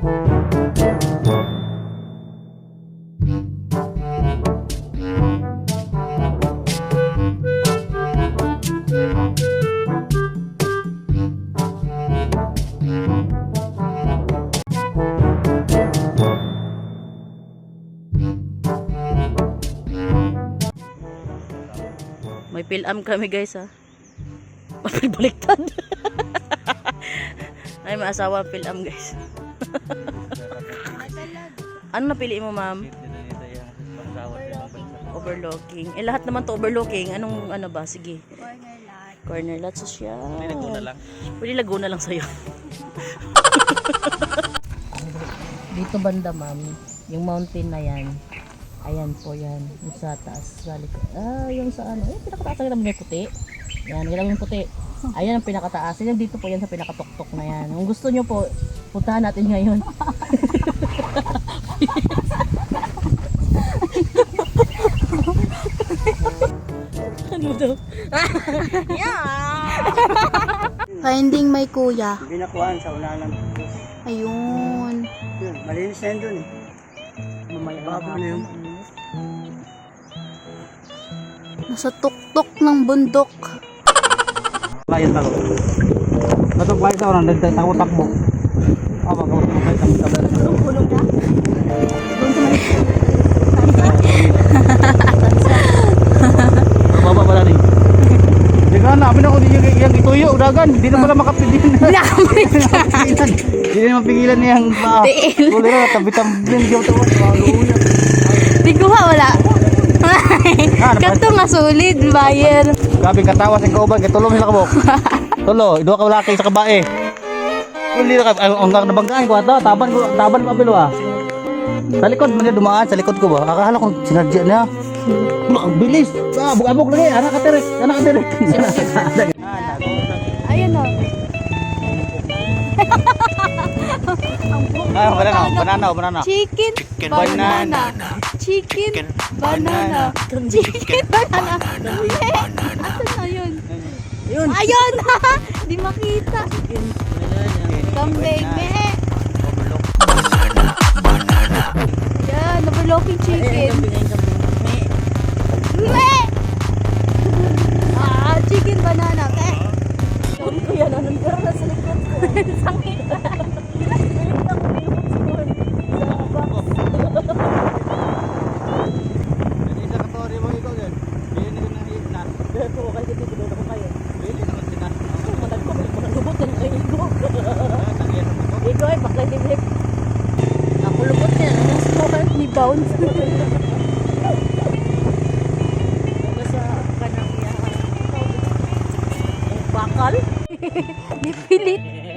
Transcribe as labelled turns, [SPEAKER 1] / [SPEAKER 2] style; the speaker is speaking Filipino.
[SPEAKER 1] May pilam kami guys ha. Baliktad. Ay, may asawa ang pilam guys. ano napili mo ma'am? Overlooking. Eh lahat naman to overlooking. Anong ano ba? Sige.
[SPEAKER 2] Corner lot.
[SPEAKER 1] Corner lot so siya.
[SPEAKER 3] May Laguna lang.
[SPEAKER 1] Pwede Laguna lang sa'yo. Dito banda ma'am, yung mountain na yan. Ayan po yan, yung sa taas. Sa likod. Ah, yung sa ano, yung pinakataas na may puti. Yan, yung yung puti. Ayan ang pinakataas. Yan dito po yan sa pinakatuktok na yan. Kung gusto nyo po, puntahan natin ngayon. ano daw?
[SPEAKER 2] Finding my kuya.
[SPEAKER 4] Binakuhaan sa unahan ng
[SPEAKER 2] Ayun.
[SPEAKER 4] Yun, malinis na yun dun eh.
[SPEAKER 1] Mamaya
[SPEAKER 4] Babo na yun.
[SPEAKER 2] Nasa tuktok ng bundok.
[SPEAKER 4] Bayan talo. Batok bayan sa orang, nagtakbo-takbo. Apa kau Baba pala rin. Dagan na, abin ako yung, yung ituyo, dagan. Di na pala makapidin. Di na mapigilan niyang pa.
[SPEAKER 2] Tiil.
[SPEAKER 4] Uli na, tabi-tambin. Di ako
[SPEAKER 2] Di ko ha, wala. Kato nga solid, buyer.
[SPEAKER 4] Grabe katawa sa kauban, kay tulo sila kabok. Tulo, idua ka laki sa kabae. Uli na ka, ang ang nabanggaan ko ato, taban ko, taban ko apilo ah. Sa likod man niya dumaan, sa likod ko ba? Akala ko sinadya niya. Wala, ang bilis. Ah, abog lagi, anak ka tirik, anak ka tirik.
[SPEAKER 2] Ayun o.
[SPEAKER 4] Ah, wala na, banana, banana.
[SPEAKER 2] Chicken, banana. Chicken, banana. Chicken, banana. Eh, asan na yun?
[SPEAKER 4] Yun.
[SPEAKER 2] Ayun! Di makita. Kambing, me. Yan, overlooking chicken. Me! Ah, chicken banana. Eh.
[SPEAKER 1] Ko yan, anong ka na sa likod ko?
[SPEAKER 2] Sakit.
[SPEAKER 1] Dito ko kasi dito doon ako kayo. Matag ko, malubot ka ng kayo ko. Blip. Ako lubot niya, sa score ni Bounce. Iya? Bakal?
[SPEAKER 2] Nipilit.